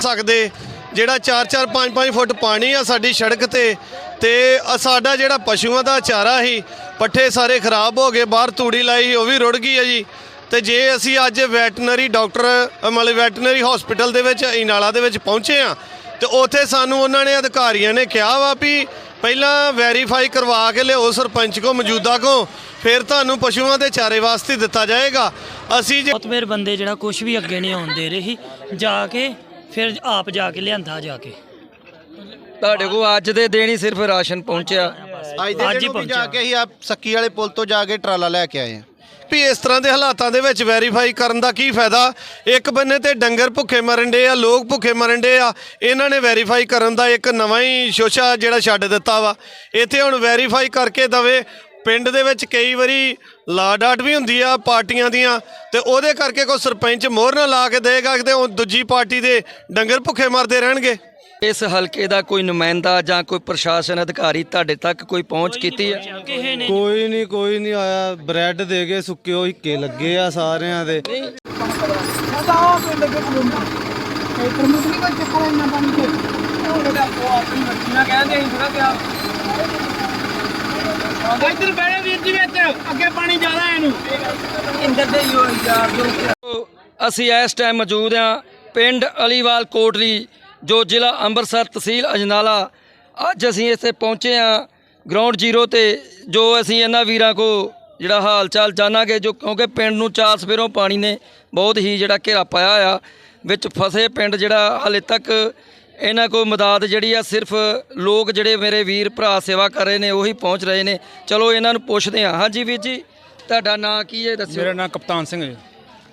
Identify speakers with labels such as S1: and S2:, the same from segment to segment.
S1: ਸਕਦੇ। ਜਿਹੜਾ 4-4 5-5 ਫੁੱਟ ਪਾਣੀ ਆ ਸਾਡੀ ਸੜਕ ਤੇ ਤੇ ਸਾਡਾ ਜਿਹੜਾ ਪਸ਼ੂਆਂ ਦਾ ਚਾਰਾ ਸੀ ਪੱਠੇ ਸਾਰੇ ਖਰਾਬ ਹੋ ਗਏ ਬਾਹਰ ਤੂੜੀ ਲਾਈ ਸੀ, ਉਹ ਵੀ ਰੁੜ ਗਈ ਹੈ ਜੀ। ਤੇ ਜੇ ਅਸੀਂ ਅੱਜ ਵੈਟਨਰੀ ਡਾਕਟਰ ਮਤਲਬ ਵੈਟਨਰੀ ਹਸਪੀਟਲ ਦੇ ਵਿੱਚ ਇਨਾਲਾ ਦੇ ਵਿੱਚ ਪਹੁੰਚੇ ਆ ਤੇ ਉੱਥੇ ਸਾਨੂੰ ਉਹਨਾਂ ਨੇ ਅਧਿਕਾਰੀਆਂ ਨੇ ਕਿਹਾ ਵਾ ਵੀ ਪਹਿਲਾਂ ਵੈਰੀਫਾਈ ਕਰਵਾ ਕੇ ਲਿਓ ਸਰਪੰਚ ਕੋ ਮੌਜੂਦਾ ਕੋ ਫਿਰ ਤੁਹਾਨੂੰ ਪਸ਼ੂਆਂ ਦੇ ਚਾਰੇ ਵਾਸਤੇ ਦਿੱਤਾ ਜਾਏਗਾ। ਅਸੀਂ ਜੇ
S2: ਬਹੁਤ ਮੇਰੇ ਬੰਦੇ ਜਿਹੜਾ ਕੁਝ ਵੀ ਅੱਗੇ ਨਹੀਂ ਆਉਣ ਦੇ ਰਹੇ ਜਾ ਕੇ ਫਿਰ ਆਪ ਜਾ ਕੇ ਲਿਆਂਦਾ ਜਾ ਕੇ।
S3: ਤੁਹਾਡੇ ਕੋਲ ਅੱਜ ਦੇ ਦਿਨ ਹੀ ਸਿਰਫ ਰਾਸ਼ਨ ਪਹੁੰਚਿਆ।
S1: ਅੱਜ ਦੇ
S2: ਅੱਜ ਹੀ
S1: ਦਿਨ ਵੀ ਜਾ
S2: ਪਹੁੰਚਿਆ।
S1: ਕੇ ਅਸੀਂ ਆ ਸੱਕੀ ਵਾਲੇ ਪੁਲ ਤੋਂ ਜਾ ਕੇ ਟਰਾਲਾ ਲੈ ਕੇ ਆਏ ਆ ਵੀ ਇਸ ਤਰ੍ਹਾਂ ਦੇ ਹਾਲਾਤਾਂ ਦੇ ਵਿੱਚ ਵੈਰੀਫਾਈ ਕਰਨ ਦਾ ਕੀ ਫਾਇਦਾ? ਇੱਕ ਬੰਨੇ ਤੇ ਡੰਗਰ ਭੁੱਖੇ ਮਰਨ ਡੇ ਆ ਲੋਕ ਭੁੱਖੇ ਮਰਨ ਡੇ ਆ। ਇਹਨਾਂ ਨੇ ਵੈਰੀਫਾਈ ਕਰਨ ਦਾ ਇੱਕ ਨਵਾਂ ਹੀ ਸ਼ੋਸ਼ਾ ਜਿਹੜਾ ਛੱਡ ਦਿੱਤਾ ਵਾ। ਇੱਥੇ ਹੁਣ ਵੈਰੀਫਾਈ ਕਰਕੇ ਦਵੇ ਪਿੰਡ ਦੇ ਵਿੱਚ ਕਈ ਵਾਰੀ ਲਾਡਾਟ ਵੀ ਹੁੰਦੀ ਆ ਪਾਰਟੀਆਂ ਦੀਆਂ ਤੇ ਉਹਦੇ ਕਰਕੇ ਕੋਈ ਸਰਪੰਚ ਮੋਹਰ ਨਾ ਲਾ ਕੇ ਦੇਗਾ ਤੇ ਉਹ ਦੂਜੀ ਪਾਰਟੀ ਦੇ ਡੰਗਰ ਭੁੱਖੇ ਮਰਦੇ ਰਹਿਣਗੇ।
S3: ਇਸ ਹਲਕੇ ਦਾ ਕੋਈ ਨੁਮਾਇੰਦਾ ਜਾਂ ਕੋਈ ਪ੍ਰਸ਼ਾਸਨ ਅਧਿਕਾਰੀ ਤੁਹਾਡੇ ਤੱਕ ਕੋਈ ਪਹੁੰਚ ਕੀਤੀ ਹੈ?
S4: ਕੋਈ ਨਹੀਂ ਕੋਈ ਨਹੀਂ ਆਇਆ। ਬ੍ਰੈਡ ਦੇ ਕੇ ਸੁੱਕੇ ਉਹ ਹਿੱਕੇ ਲੱਗੇ ਆ ਸਾਰਿਆਂ ਦੇ।
S5: ਇੱਧਰ ਬੈਠੇ ਵੀਰ ਜੀ ਵਿੱਚ ਅੱਗੇ ਪਾਣੀ ਜ਼ਿਆਦਾ ਹੈ ਇਹਨੂੰ।
S3: ਅਸੀਂ ਇਸ ਟਾਈਮ ਮੌਜੂਦ ਹਾਂ ਪਿੰਡ ਅਲੀਵਾਲ ਕੋਟਲੀ ਜੋ ਜ਼ਿਲ੍ਹਾ ਅੰਮ੍ਰਿਤਸਰ ਤਹਿਸੀਲ ਅਜਨਾਲਾ। ਅੱਜ ਅਸੀਂ ਇੱਥੇ ਪਹੁੰਚੇ ਹਾਂ ਗਰਾਊਂਡ ਜ਼ੀਰੋ ਤੇ ਜੋ ਅਸੀਂ ਇਹਨਾਂ ਵੀਰਾਂ ਕੋ ਜਿਹੜਾ ਹਾਲ ਚਾਲ ਜਾਣਾਂਗੇ ਜੋ ਕਿਉਂਕਿ ਪਿੰਡ ਨੂੰ ਚਾਰ ਸਵੇਰੋਂ ਪਾਣੀ ਨੇ ਬਹੁਤ ਹੀ ਜਿਹੜਾ ਘੇਰਾ ਪਾਇਆ ਆ ਵਿੱਚ ਫਸੇ ਪਿੰਡ ਜਿਹੜਾ ਹਾਲੇ ਤੱਕ ਇਹਨਾਂ ਕੋ ਮਦਦ ਜਿਹੜੀ ਆ ਸਿਰਫ ਲੋਕ ਜਿਹੜੇ ਮੇਰੇ ਵੀਰ ਭਰਾ ਸੇਵਾ ਕਰ ਰਹੇ ਨੇ ਉਹੀ ਪਹੁੰਚ ਰਹੇ ਨੇ। ਚਲੋ ਇਹਨਾਂ ਨੂੰ ਪੁੱਛਦੇ ਹਾਂ। ਹਾਂਜੀ ਵੀਰ ਜੀ ਤੁਹਾਡਾ ਨਾਂ ਕੀ ਹੈ ਦੱਸਿਓ।
S6: ਮੇਰਾ ਨਾਮ ਕਪਤਾਨ ਸਿੰਘ ਹੈ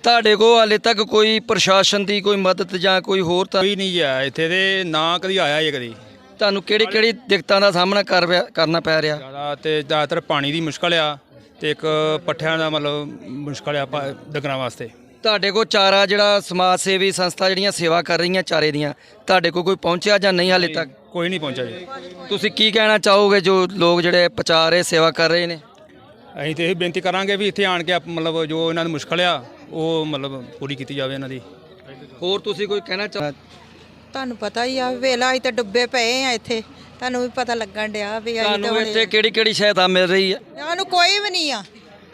S3: ਤੁਹਾਡੇ ਕੋਲ ਹਾਲੇ ਤੱਕ ਕੋਈ ਪ੍ਰਸ਼ਾਸਨ ਦੀ ਕੋਈ ਮਦਦ ਜਾਂ ਕੋਈ ਹੋਰ ਤਾਂ
S6: ਕੋਈ ਨਹੀਂ ਆਇਆ। ਇੱਥੇ ਤੇ ਨਾ ਕਦੀ ਆਇਆ ਹੀ ਕਦੀ।
S3: ਤੁਹਾਨੂੰ ਕਿਹੜੀ ਕਿਹੜੀ ਦਿੱਕਤਾਂ ਦਾ ਸਾਹਮਣਾ ਕਰ ਕਰਨਾ ਪੈ ਰਿਹਾ?
S6: ਜ਼ਿਆਦਾ ਤੇ ਜ਼ਿਆਦਾਤਰ ਪਾਣੀ ਦੀ ਮੁਸ਼ਕਲ ਆ ਤੇ ਇੱਕ ਪੱਠਿਆਂ ਦਾ ਮਤਲਬ ਮੁਸ਼ਕਲ ਆ ਪਾ- ਡੰਗਰਾਂ ਵਾਸਤੇ।
S3: ਤੁਹਾਡੇ ਕੋਲ ਚਾਰਾ ਜਿਹੜਾ ਸਮਾਜ ਸੇਵੀ ਸੰਸਥਾ ਜਿਹੜੀਆਂ ਸੇਵਾ ਕਰ ਰਹੀਆਂ ਚਾਰੇ ਦੀਆਂ ਤੁਹਾਡੇ ਕੋਲ ਕੋਈ ਪਹੁੰਚਿਆ ਜਾਂ ਨਹੀਂ ਹਾਲੇ ਤੱਕ?
S6: ਕੋਈ ਨਹੀਂ ਪਹੁੰਚਿਆ ਜੀ।
S3: ਤੁਸੀਂ ਕੀ ਕਹਿਣਾ ਚਾਹੋਗੇ ਜੋ ਲੋਕ ਜਿਹੜੇ ਰਹੇ ਸੇਵਾ ਕਰ ਰਹੇ ਨੇ?
S6: ਅਸੀਂ ਤੇ ਇਹ ਬੇਨਤੀ ਕਰਾਂਗੇ ਵੀ ਇੱਥੇ ਆਣ ਕੇ ਆਪ- ਮਤਲਬ ਜੋ ਇਹਨਾਂ ਦੀ ਮੁਸ਼ਕਲ ਆ ਉਹ ਮਤਲਬ ਪੂਰੀ ਕੀਤੀ ਜਾਵੇ ਇਹਨਾਂ ਦੀ।
S3: ਹੋਰ ਤੁਸੀਂ ਕੋਈ ਕਹਿਣਾ ਚਾਹ
S7: ਤੁਹਾਨੂੰ ਪਤਾ ਹੀ ਆ ਵੇਲਾ ਅਸੀਂ ਤਾਂ ਡੁੱਬੇ ਪਏ ਆ ਇੱਥੇ। ਤੁਹਾਨੂੰ ਵੀ ਪਤਾ ਲੱਗਣ ਡਿਆ ਵੀ ਅਸੀਂ ਤਾਂ
S3: ਤੁਹਾਨੂੰ ਇੱਥੇ ਕਿਹੜੀ ਕਿਹੜੀ ਸਹਾਇਤਾ ਮਿਲ ਰਹੀ ਹੈ
S7: ਸਾਨੂੰ ਕੋਈ ਵੀ ਨਹੀਂ ਆ।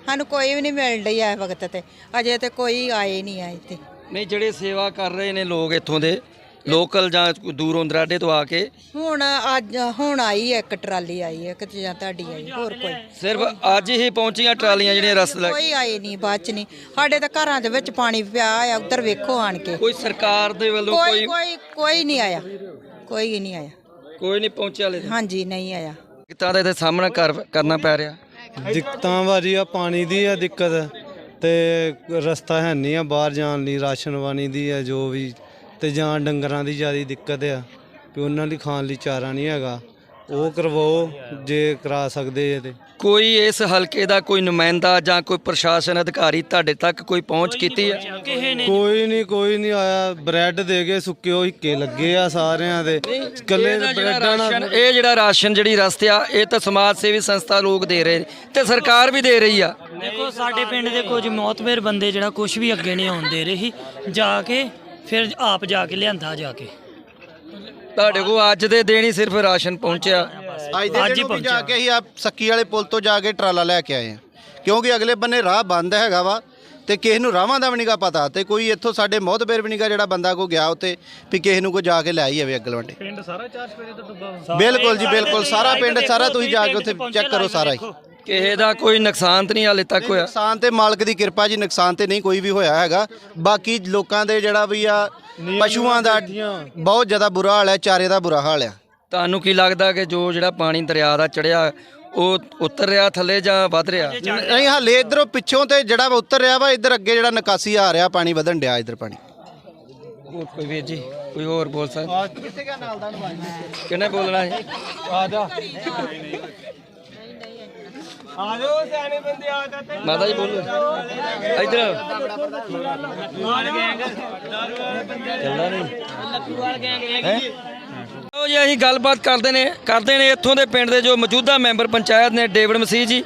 S7: ਸਾਨੂੰ ਕੋਈ ਵੀ ਨਹੀਂ ਮਿਲ ਰਹੀ ਇਸ ਵਕਤ ਤੇ। ਅਜੇ ਤੇ ਕੋਈ ਆਏ ਨਹੀਂ ਆ ਇੱਥੇ।
S3: ਨਹੀਂ ਜਿਹੜੇ ਸੇਵਾ ਕਰ ਰਹੇ ਨੇ ਲੋਕ ਇੱਥੋਂ ਦੇ ਲੋਕਲ ਜਾਂ ਦੂਰੋਂ ਦਰਾਡੇ ਤੋਂ ਆ ਕੇ?
S7: ਹੁਣ ਅੱਜ ਹੁਣ ਆਈ ਹੈ ਇੱਕ ਟਰਾਲੀ ਆਈ ਹੈ ਇੱਕ ਜਾਂ ਤੁਹਾਡੀ ਆਈ ਹੋਰ ਕੋਈ।
S3: ਸਿਰਫ ਅੱਜ ਹੀ ਪਹੁੰਚੀਆਂ ਟਰਾਲੀਆਂ ਜਿਹੜੀਆਂ ਰਸਤੇ ਲੱਗ
S7: ਕੋਈ ਆਏ ਨਹੀਂ ਬਾਅਦ ਚ ਨਹੀਂ। ਸਾਡੇ ਤਾਂ ਘਰਾਂ ਦੇ ਵਿੱਚ ਪਾਣੀ ਪਿਆ ਆ ਉਧਰ ਵੇਖੋ ਆਣ ਕੇ।
S3: ਕੋਈ ਸਰਕਾਰ ਦੇ ਵੱਲੋਂ
S7: ਕੋਈ
S3: ਕੋਈ
S7: ਕੋਈ ਕੋਈ ਨਹੀਂ ਆਇਆ। ਕੋਈ ਨਹੀਂ ਆਇਆ।
S3: ਕੋਈ ਨਹੀਂ ਪਹੁੰਚਿਆ ਲੈ
S7: ਹਾਂਜੀ ਨਹੀਂ ਆਇਆ।
S3: ਕਿਤਾ ਦਾ ਇਹਦੇ ਸਾਹਮਣਾ ਕਰ- ਕਰਨਾ ਪੈ ਰਿਹਾ।
S4: ਦਿੱਕਤਾਂ ਵਾਰੀ ਆ ਪਾਣੀ ਦੀ ਆ ਦਿੱਕਤ। ਤੇ ਰਸਤਾ ਹੈ ਨਹੀਂ ਆ ਬਾਹਰ ਜਾਣ ਲਈ, ਰਾਸ਼ਨ ਪਾਣੀ ਦੀ ਆ ਜੋ ਵੀ। ਤੇ ਜਾਂ ਡੰਗਰਾਂ ਦੀ ਜ਼ਿਆਦਾ ਦਿੱਕਤ ਆ, ਵੀ ਉਹਨਾਂ ਲਈ ਖਾਣ ਲਈ ਚਾਰਾ ਨਹੀਂ ਹੈਗਾ। ਉਹ ਕਰਵਾਓ ਜੇ ਕਰਾ ਸਕਦੇ ਜੇ ਤੇ।
S3: ਕੋਈ ਇਸ ਹਲਕੇ ਦਾ ਕੋਈ ਨੁਮਾਇੰਦਾ ਜਾਂ ਕੋਈ ਪ੍ਰਸ਼ਾਸਨ ਅਧਿਕਾਰੀ ਤੁਹਾਡੇ ਤੱਕ ਕੋਈ ਪਹੁੰਚ ਕੀਤੀ ਹੈ?
S4: ਕੋਈ ਨਹੀਂ ਕੋਈ ਨਹੀਂ ਆਇਆ। ਬ੍ਰੈਡ ਦੇ ਕੇ ਸੁੱਕੇ ਉਹ ਹਿੱਕੇ ਲੱਗੇ ਆ ਸਾਰਿਆਂ ਦੇ। ਇਕੱਲੇ ਬ੍ਰੈਡਾਂ ਨਾਲ
S3: ਇਹ ਜਿਹੜਾ ਰਾਸ਼ਨ ਜਿਹੜੀ ਰਸਤੇ ਆ ਇਹ ਤਾਂ ਸਮਾਜ ਸੇਵੀ ਸੰਸਥਾ ਲੋਕ ਦੇ ਰਹੇ ਨੇ ਤੇ ਸਰਕਾਰ ਵੀ ਦੇ ਰਹੀ ਆ।
S2: ਦੇਖੋ ਸਾਡੇ ਪਿੰਡ ਦੇ ਕੁਝ ਮੌਤਬਰ ਬੰਦੇ ਜਿਹੜਾ ਕੁਝ ਵੀ ਅੱਗੇ ਨਹੀਂ ਆਉਣ ਦੇ ਰਹੇ ਜਾ ਕੇ ਫਿਰ ਆਪ ਜਾ ਕੇ ਲਿਆਂਦਾ ਜਾ ਕੇ।
S3: ਤੁਹਾਡੇ ਕੋਲ ਅੱਜ ਦੇ ਦਿਨ ਹੀ ਸਿਰਫ ਰਾਸ਼ਨ ਪਹੁੰਚਿਆ।
S1: ਅੱਜ ਦੇ
S2: ਅੱਜ ਹੀ
S1: ਦਿਨ ਵੀ ਜਾ
S2: ਪਹੁੰਚਿਆ।
S1: ਕੇ ਅਸੀਂ ਆ ਸੱਕੀ ਵਾਲੇ ਪੁਲ ਤੋਂ ਜਾ ਕੇ ਟਰਾਲਾ ਲੈ ਕੇ ਆਏ ਆ। ਕਿਉਂਕਿ ਅਗਲੇ ਬੰਨੇ ਰਾਹ ਬੰਦ ਹੈਗਾ ਵਾ ਤੇ ਕਿਸੇ ਨੂੰ ਰਾਵਾਂ ਦਾ ਵੀ ਨਹੀਂਗਾ ਪਤਾ ਤੇ ਕੋਈ ਇੱਥੋਂ ਸਾਡੇ ਮੋਹਤਬੇਰ ਵੀ ਨਹੀਂਗਾ ਜਿਹੜਾ ਬੰਦਾ ਕੋ ਗਿਆ ਉੱਤੇ ਵੀ ਕਿਸੇ ਨੂੰ ਕੋ ਜਾ ਕੇ ਲੈ ਹੀ ਆਵੇ ਅਗਲ ਵੰਡੇ ਪਿੰਡ ਸਾਰਾ ਚਾਰ ਸਪੇਰੇ ਤੋਂ ਡੁੱਬਾ ਬਿਲਕੁਲ ਜੀ ਬਿਲਕੁਲ। ਸਾਰਾ ਪਿੰਡ ਸਾਰਾ ਤੁਸੀਂ ਜਾ ਕੇ ਉੱਥੇ ਚੈੱਕ ਕਰੋ ਸਾਰਾ ਹੀ।
S3: ਕਿਸੇ ਦਾ ਕੋਈ ਨੁਕਸਾਨ ਤਾਂ ਨਹੀਂ ਹਾਲੇ ਤੱਕ ਹੋਇਆ।
S1: ਨੁਕਸਾਨ ਤੇ ਮਾਲਕ ਦੀ ਕਿਰਪਾ ਜੀ ਨੁਕਸਾਨ ਤੇ ਨਹੀਂ ਕੋਈ ਵੀ ਹੋਇਆ ਹੈਗਾ। ਬਾਕੀ ਲੋਕਾਂ ਦੇ ਜਿਹੜਾ ਵੀ ਆ ਪਸ਼ੂਆਂ ਦਾ ਬਹੁਤ ਜ਼ਿਆਦਾ ਬੁਰਾ ਹਾਲ ਹੈ ਚਾਰੇ ਦਾ ਬੁਰਾ ਹਾਲ ਆ।
S3: ਤੁਹਾਨੂੰ ਕੀ ਲੱਗਦਾ ਕਿ ਜੋ ਜਿਹੜਾ ਪਾਣੀ ਦਰਿਆ ਦਾ ਚੜਿਆ ਉਹ ਉਤਰ ਰਿਹਾ ਥੱਲੇ ਜਾਂ ਵੱਧ ਰਿਹਾ?
S1: ਨਹੀਂ ਹਾਲੇ ਇਧਰੋਂ ਪਿੱਛੋਂ ਤੇ ਜਿਹੜਾ ਉਤਰ ਰਿਹਾ ਵਾ ਇੱਧਰ ਅੱਗੇ ਜਿਹੜਾ ਨਿਕਾਸੀ ਆ ਰਿਹਾ ਪਾਣੀ ਵਧਣ ਡਿਆ ਇੱਧਰ ਪਾਣੀ।
S3: ਹੋਰ ਕੋਈ ਵੀਰ ਜੀ ਕੋਈ ਹੋਰ ਬੋਲ ਸਕਦਾ? ਕਿਹਨੇ ਬੋਲਣਾ ਹੈ
S5: ਆਜੋ ਸਿਆਣੇ ਬੰਦੇ ਆ ਜਾਂਦੇ
S3: ਮਾਤਾ ਜੀ ਬੋਲੋ ਇੱਧਰ ਚੱਲਦਾ ਨਹੀਂ। ਹੈਂ? ਲਓ ਜੀ ਅਸੀਂ ਗੱਲਬਾਤ ਕਰਦੇ ਨੇ ਕਰਦੇ ਨੇ ਇੱਥੋਂ ਦੇ ਪਿੰਡ ਦੇ ਜੋ ਮੌਜੂਦਾ ਮੈਂਬਰ ਪੰਚਾਇਤ ਨੇ ਡੇਵਿਡ ਮਸੀਹ ਜੀ।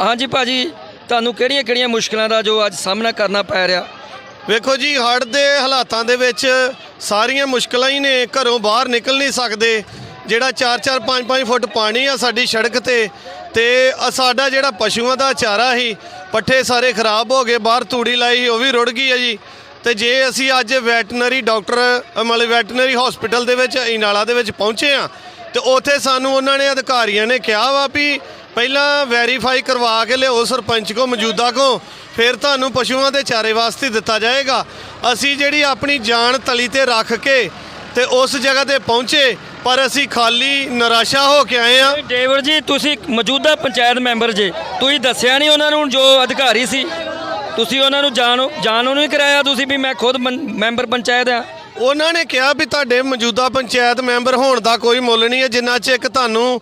S3: ਹਾਂਜੀ ਭਾਜੀ ਤੁਹਾਨੂੰ ਕਿਹੜੀਆਂ ਕਿਹੜੀਆਂ ਮੁਸ਼ਕਲਾਂ ਦਾ ਜੋ ਅੱਜ ਸਾਹਮਣਾ ਕਰਨਾ ਪੈ ਰਿਹਾ?
S1: ਵੇਖੋ ਜੀ ਹੜ੍ਹ ਦੇ ਹਾਲਾਤਾਂ ਦੇ ਵਿੱਚ ਸਾਰੀਆਂ ਮੁਸ਼ਕਲਾਂ ਹੀ ਨੇ ਘਰੋਂ ਬਾਹਰ ਨਿਕਲ ਨਹੀਂ ਸਕਦੇ। ਜਿਹੜਾ 4-4 5-5 ਫੁੱਟ ਪਾਣੀ ਆ ਸਾਡੀ ਸੜਕ ਤੇ ਤੇ ਸਾਡਾ ਜਿਹੜਾ ਪਸ਼ੂਆਂ ਦਾ ਚਾਰਾ ਸੀ ਪੱਠੇ ਸਾਰੇ ਖਰਾਬ ਹੋ ਗਏ ਬਾਹਰ ਤੂੜੀ ਲਾਈ ਉਹ ਵੀ ਰੁੜ ਗਈ ਹੈ ਜੀ। ਤੇ ਜੇ ਅਸੀਂ ਅੱਜ ਵੈਟਨਰੀ ਡਾਕਟਰ ਅ, ਮਤਲਬ ਵੈਟਰਨਰੀ ਹਸਪੀਟਲ ਦੇ ਵਿੱਚ ਇਨਾਲਾ ਦੇ ਵਿੱਚ ਪਹੁੰਚੇ ਆ ਤੇ ਉੱਥੇ ਸਾਨੂੰ ਉਹਨਾਂ ਨੇ ਅਧਿਕਾਰੀਆਂ ਨੇ ਕਿਹਾ ਵਾ ਵੀ ਪਹਿਲਾਂ ਵੈਰੀਫਾਈ ਕਰਵਾ ਕੇ ਲਿਓ ਸਰਪੰਚ ਕੋ ਮੌਜੂਦਾ ਕੋ ਫਿਰ ਤੁਹਾਨੂੰ ਪਸ਼ੂਆਂ ਦੇ ਚਾਰੇ ਵਾਸਤੇ ਦਿੱਤਾ ਜਾਏਗਾ। ਅਸੀਂ ਜਿਹੜੀ ਆਪਣੀ ਜਾਨ ਤਲੀ ਤੇ ਰੱਖ ਕੇ ਤੇ ਉਸ ਜਗ੍ਹਾ ਤੇ ਪਹੁੰਚੇ ਪਰ ਅਸੀਂ ਖਾਲੀ ਨਿਰਾਸ਼ਾ ਹੋ ਕੇ ਆਏ ਆ
S3: ਡੇਵਿਡ ਜੀ ਤੁਸੀਂ ਮੌਜੂਦਾ ਪੰਚਾਇਤ ਮੈਂਬਰ ਜੇ ਤੁਸੀਂ ਦੱਸਿਆ ਨਹੀਂ ਉਹਨਾਂ ਨੂੰ ਜੋ ਅਧਿਕਾਰੀ ਸੀ। ਤੁਸੀਂ ਉਹਨਾਂ ਨੂੰ ਜਾਣੋ ਜਾਣੋ ਨਹੀਂ ਕਰਾਇਆ ਤੁਸੀਂ ਵੀ ਮੈਂ ਖੁਦ ਮੈਂਬਰ ਪੰਚਾਇਤ ਆ
S1: ਉਹਨਾਂ ਨੇ ਕਿਹਾ ਵੀ ਤੁਹਾਡੇ ਮੌਜੂਦਾ ਪੰਚਾਇਤ ਮੈਂਬਰ ਹੋਣ ਦਾ ਕੋਈ ਮੁੱਲ ਨਹੀਂ ਹੈ ਜਿੰਨਾ ਚਿਰ ਤੁਹਾਨੂੰ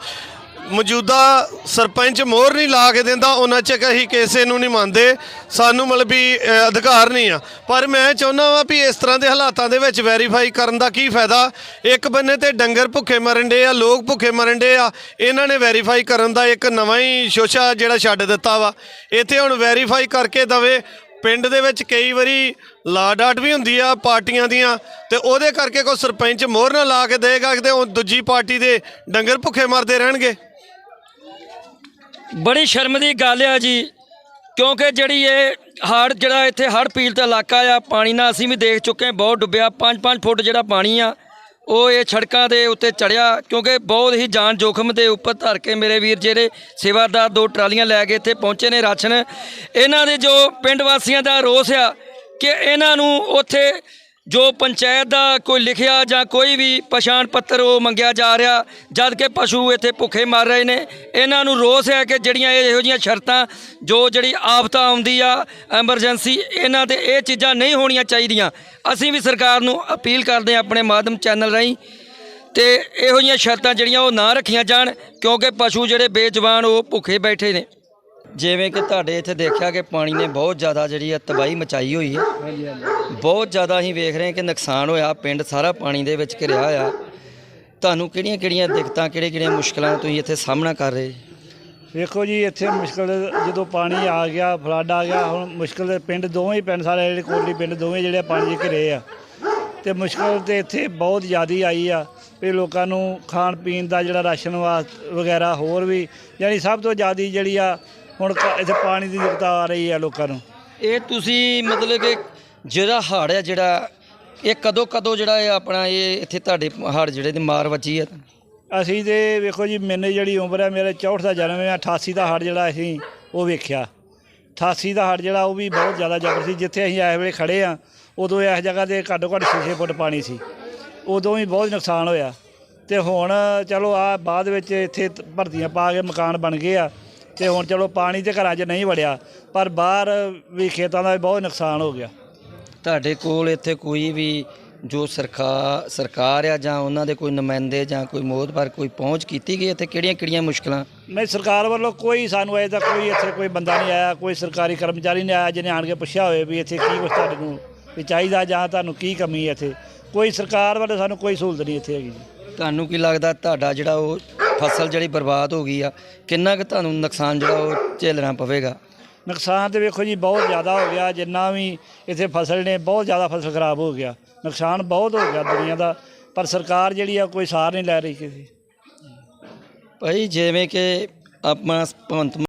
S1: ਮੌਜੂਦਾ ਸਰਪੰਚ ਮੋਹਰ ਨਹੀਂ ਲਾ ਕੇ ਦਿੰਦਾ ਉਹਨਾਂ ਚਿਰ ਅਸੀਂ ਕਿਸੇ ਨੂੰ ਨਹੀਂ ਮੰਨਦੇ ਸਾਨੂੰ ਮਤਲਬ ਵੀ ਅ, ਅਧਿਕਾਰ ਨਹੀਂ ਆ। ਪਰ ਮੈਂ ਚਾਹੁੰਦਾ ਵਾਂ ਵੀ ਇਸ ਤਰ੍ਹਾਂ ਦੇ ਹਾਲਾਤਾਂ ਦੇ ਵਿੱਚ ਵੈਰੀਫਾਈ ਕਰਨ ਦਾ ਕੀ ਫਾਇਦਾ? ਇੱਕ ਬੰਨੇ ਤੇ ਡੰਗਰ ਭੁੱਖੇ ਮਰਨ ਦੇ ਆ ਲੋਕ ਭੁੱਖੇ ਮਰਨ ਦੇ ਆ ਇਹਨਾਂ ਨੇ ਵੈਰੀਫਾਈ ਕਰਨ ਦਾ ਇੱਕ ਨਵਾਂ ਹੀ ਸ਼ੋਸ਼ਾ ਜਿਹੜਾ ਛੱਡ ਦਿੱਤਾ ਵਾ। ਇੱਥੇ ਹੁਣ ਵੈਰੀਫਾਈ ਕਰਕੇ ਦਵੇ ਪਿੰਡ ਦੇ ਵਿੱਚ ਕਈ ਵਾਰੀ ਲਾ ਡਾਟ ਵੀ ਹੁੰਦੀ ਆ ਪਾਰਟੀਆਂ ਦੀਆਂ ਤੇ ਉਹਦੇ ਕਰਕੇ ਕੋਈ ਸਰਪੰਚ ਮੋਹਰ ਨਾ ਲਾ ਕੇ ਦੇਗਾ ਤੇ ਉਹ ਦੂਜੀ ਪਾਰਟੀ ਦੇ ਡੰਗਰ ਭੁੱਖੇ ਮਰਦੇ ਰਹਿਣਗੇ।
S3: ਬੜੀ ਸ਼ਰਮ ਦੀ ਗੱਲ ਆ ਜੀ, ਕਿਉਂਕਿ ਜਿਹੜੀ ਇਹ ਹੜ੍ਹ, ਜਿਹੜਾ ਇੱਥੇ ਹੜ੍ਹ ਪੀੜਤ ਇਲਾਕਾ ਆ, ਪਾਣੀ ਨਾਲ ਅਸੀਂ ਵੀ ਦੇਖ ਚੁੱਕੇ ਹਾਂ, ਬਹੁਤ ਡੁੱਬਿਆ 5-5 ਫੁੱਟ ਜਿਹੜਾ ਪਾਣੀ ਆ, ਉਹ ਇਹ ਸੜਕਾਂ ਦੇ ਉੱਤੇ ਚੜਿਆ ਕਿਉਂਕਿ ਬਹੁਤ ਹੀ ਜਾਨ ਜੋਖਮ ਦੇ ਉੱਪਰ ਧਰ ਕੇ ਮੇਰੇ ਵੀਰ ਜਿਹੜੇ ਸੇਵਾਦਾਰ ਦੋ ਟਰਾਲੀਆਂ ਲੈ ਕੇ ਇੱਥੇ ਪਹੁੰਚੇ ਨੇ ਰਾਸ਼ਨ। ਇਹਨਾਂ ਦੇ ਜੋ ਪਿੰਡ ਵਾਸੀਆਂ ਦਾ ਰੋਸ ਆ, ਕਿ ਇਹਨਾਂ ਨੂੰ ਉੱਥੇ ਜੋ ਪੰਚਾਇਤ ਦਾ ਕੋਈ ਲਿਖਿਆ ਜਾਂ ਕੋਈ ਵੀ ਪਛਾਣ ਪੱਤਰ ਉਹ ਮੰਗਿਆ ਜਾ ਰਿਹਾ, ਜਦ ਕਿ ਪਸ਼ੂ ਇੱਥੇ ਭੁੱਖੇ ਮਰ ਰਹੇ ਨੇ। ਇਹਨਾਂ ਨੂੰ ਰੋਸ ਹੈ ਕਿ ਜਿਹੜੀਆਂ ਇਹੋ ਜਿਹੀਆਂ ਸ਼ਰਤਾਂ, ਜੋ ਜਿਹੜੀ ਆਫਤਾ ਆਉਂਦੀ ਆ, ਐਮਰਜੈਂਸੀ, ਇਹਨਾਂ ਤੇ ਇਹ ਚੀਜ਼ਾਂ ਨਹੀਂ ਹੋਣੀਆਂ ਚਾਹੀਦੀਆਂ। ਅਸੀਂ ਵੀ ਸਰਕਾਰ ਨੂੰ ਅਪੀਲ ਕਰਦੇ ਹਾਂ ਆਪਣੇ ਮਾਧਿਅਮ ਚੈਨਲ ਰਾਹੀਂ ਤੇ ਇਹੋ ਜਿਹੀਆਂ ਸ਼ਰਤਾਂ ਜਿਹੜੀਆਂ ਉਹ ਨਾ ਰੱਖੀਆਂ ਜਾਣ, ਕਿਉਂਕਿ ਪਸ਼ੂ ਜਿਹੜੇ ਬੇਜਵਾਨ ਉਹ ਭੁੱਖੇ ਬੈਠੇ ਨੇ। ਜਿਵੇਂ ਕਿ ਤੁਹਾਡੇ ਇੱਥੇ ਦੇਖਿਆ ਕਿ ਪਾਣੀ ਨੇ ਬਹੁਤ ਜ਼ਿਆਦਾ ਜਿਹੜੀ ਆ ਤਬਾਹੀ ਮਚਾਈ ਹੋਈ ਹੈ। ਬਹੁਤ ਜ਼ਿਆਦਾ ਅਸੀਂ ਵੇਖ ਰਹੇ ਹਾਂ ਕਿ ਨੁਕਸਾਨ ਹੋਇਆ ਪਿੰਡ ਸਾਰਾ ਪਾਣੀ ਦੇ ਵਿੱਚ ਘਿਰਿਆ ਹੋਇਆ। ਤੁਹਾਨੂੰ ਕਿਹੜੀਆਂ ਕਿਹੜੀਆਂ ਦਿੱਕਤਾਂ ਕਿਹੜੇ ਕਿਹੜੀਆਂ ਮੁਸ਼ਕਲਾਂ ਤੁਸੀਂ ਇੱਥੇ ਸਾਹਮਣਾ ਕਰ ਰਹੇ?
S8: ਵੇਖੋ ਜੀ ਇੱਥੇ ਮੁਸ਼ਕਲ ਜਦੋਂ ਪਾਣੀ ਆ ਗਿਆ ਫਲੱਡ ਆ ਗਿਆ ਹੁਣ ਮੁਸ਼ਕਲ ਪਿੰਡ ਦੋਵੇਂ ਹੀ ਪਿੰਡ ਸਾਰੇ ਜਿਹੜੇ ਕੋਟਲੀ ਪਿੰਡ ਦੋਵੇਂ ਜਿਹੜੇ ਪਾਣੀ 'ਚ ਘਿਰੇ ਆ। ਤੇ ਮੁਸ਼ਕਲ ਤੇ ਇੱਥੇ ਬਹੁਤ ਜ਼ਿਆਦੀ ਆਈ ਆ ਵੀ ਲੋਕਾਂ ਨੂੰ ਖਾਣ ਪੀਣ ਦਾ ਜਿਹੜਾ ਰਾਸ਼ਨ ਵਗੈਰਾ ਹੋਰ ਵੀ ਯਾਨੀ ਸਭ ਤੋਂ ਜ਼ਿਆਦੀ ਜਿਹੜੀ ਆ ਹੁਣ ਇੱਥੇ ਪਾਣੀ ਦੀ ਦਿੱਕਤ ਆ ਰਹੀ ਆ ਲੋਕਾਂ ਨੂੰ।
S3: ਇਹ ਤੁਸੀਂ ਮਤਲਬ ਕਿ ਜਿਹੜਾ ਹੜ੍ਹ ਆ ਜਿਹੜਾ ਇਹ ਕਦੋਂ ਕਦੋਂ ਜਿਹੜਾ ਇਹ ਆਪਣਾ ਇਹ ਇੱਥੇ ਤੁਹਾਡੇ ਹੜ੍ਹ ਜਿਹੜੇ ਦੀ ਮਾਰ ਵੱਜੀ ਹੈ
S8: ਅਸੀਂ ਤੇ ਵੇਖੋ ਜੀ ਮੈਨੂੰ ਜਿਹੜੀ ਉਮਰ ਹੈ ਮੇਰੇ 64 ਦਾ ਜਨਮ ਹੈ 88 ਦਾ ਹੜ ਜਿਹੜਾ ਅਸੀਂ ਉਹ ਵੇਖਿਆ। 88 ਦਾ ਹੜ ਜਿਹੜਾ ਉਹ ਵੀ ਬਹੁਤ ਜ਼ਿਆਦਾ ਜ਼ਬਰ ਸੀ ਜਿੱਥੇ ਅਸੀਂ ਇਸ ਵੇਲੇ ਖੜੇ ਆ ਉਦੋਂ ਇਸ ਜਗ੍ਹਾ ਤੇ ਘੱਟੋ ਘੱਟ 6-6 ਫੁੱਟ ਪਾਣੀ ਸੀ। ਉਦੋਂ ਵੀ ਬਹੁਤ ਨੁਕਸਾਨ ਹੋਇਆ। ਤੇ ਹੁਣ ਚਲੋ ਆ ਬਾਅਦ ਵਿੱਚ ਇੱਥੇ ਤ- ਭਰਤੀਆਂ ਪਾ ਕੇ ਮਕਾਨ ਬਣ ਗਏ ਆ। ਤੇ ਹੁਣ ਚਲੋ ਪਾਣੀ ਤੇ ਘਰਾਂ 'ਚ ਨਹੀਂ ਵੜਿਆ ਪਰ ਬਾਹਰ ਵੀ ਖੇਤਾਂ ਦਾ ਬਹੁਤ ਨੁਕਸਾਨ ਹੋ ਗਿਆ।
S3: ਤੁਹਾਡੇ ਕੋਲ ਇੱਥੇ ਕੋਈ ਵੀ ਜੋ ਸਰਕਾਰ ਸਰਕਾਰ ਆ ਜਾਂ ਉਹਨਾਂ ਦੇ ਕੋਈ ਨੁਮਾਇੰਦੇ ਜਾਂ ਕੋਈ ਮੋਹਤਬਾਰ ਕੋਈ ਪਹੁੰਚ ਕੀਤੀ ਗਈ ਇੱਥੇ? ਕਿਹੜੀਆਂ ਕਿਹੜੀਆਂ ਮੁਸ਼ਕਲਾਂ?
S8: ਨਹੀਂ ਸਰਕਾਰ ਵੱਲੋਂ ਕੋਈ ਸਾਨੂੰ ਅਜੇ ਤੱਕ ਕੋਈ ਇੱਥੇ ਕੋਈ ਬੰਦਾ ਨਹੀਂ ਆਇਆ ਕੋਈ ਸਰਕਾਰੀ ਕਰਮਚਾਰੀ ਨਹੀਂ ਆਇਆ ਜਿਹਨੇ ਆਣ ਕੇ ਪੁੱਛਿਆ ਹੋਵੇ ਵੀ ਇੱਥੇ ਕੀ ਕੁਛ ਤੁਹਾਡੇ ਨੂੰ ਵੀ ਚਾਹੀਦਾ ਜਾਂ ਤੁਹਾਨੂੰ ਕੀ ਕਮੀ ਹੈ ਇੱਥੇ। ਕੋਈ ਸਰਕਾਰ ਵੱਲੋਂ ਸਾਨੂੰ ਕੋਈ ਸਹੂਲਤ ਨਹੀਂ ਇੱਥੇ ਹੈਗੀ ਜੀ।
S3: ਤੁਹਾਨੂੰ ਕੀ ਲੱਗਦਾ ਤੁਹਾਡਾ ਜਿਹੜਾ ਉਹ ਫਸਲ ਜਿਹੜੀ ਬਰਬਾਦ ਹੋ ਗਈ ਆ ਕਿੰਨਾ ਕੁ ਤੁਹਾਨੂੰ ਨੁਕਸਾਨ ਜਿਹੜਾ ਉਹ ਝੇਲਣਾ ਪਵੇਗਾ?
S8: ਨੁਕਸਾਨ ਤੇ ਵੇਖੋ ਜੀ ਬਹੁਤ ਜ਼ਿਆਦਾ ਹੋ ਗਿਆ ਜਿੰਨਾ ਵੀ ਇੱਥੇ ਫਸਲ ਨੇ ਬਹੁਤ ਜ਼ਿਆਦਾ ਫਸਲ ਖਰਾਬ ਹੋ ਗਿਆ। ਨੁਕਸਾਨ ਬਹੁਤ ਹੋ ਗਿਆ ਦੁਨੀਆ ਦਾ ਪਰ ਸਰਕਾਰ ਜਿਹੜੀ ਆ ਕੋਈ ਸਾਰ ਨਹੀਂ ਲੈ ਰਹੀ ਕਿਸੇ
S3: ਭਾਈ ਜਿਵੇਂ ਕਿ ਆਪਾਂ ਭਗਵੰਤ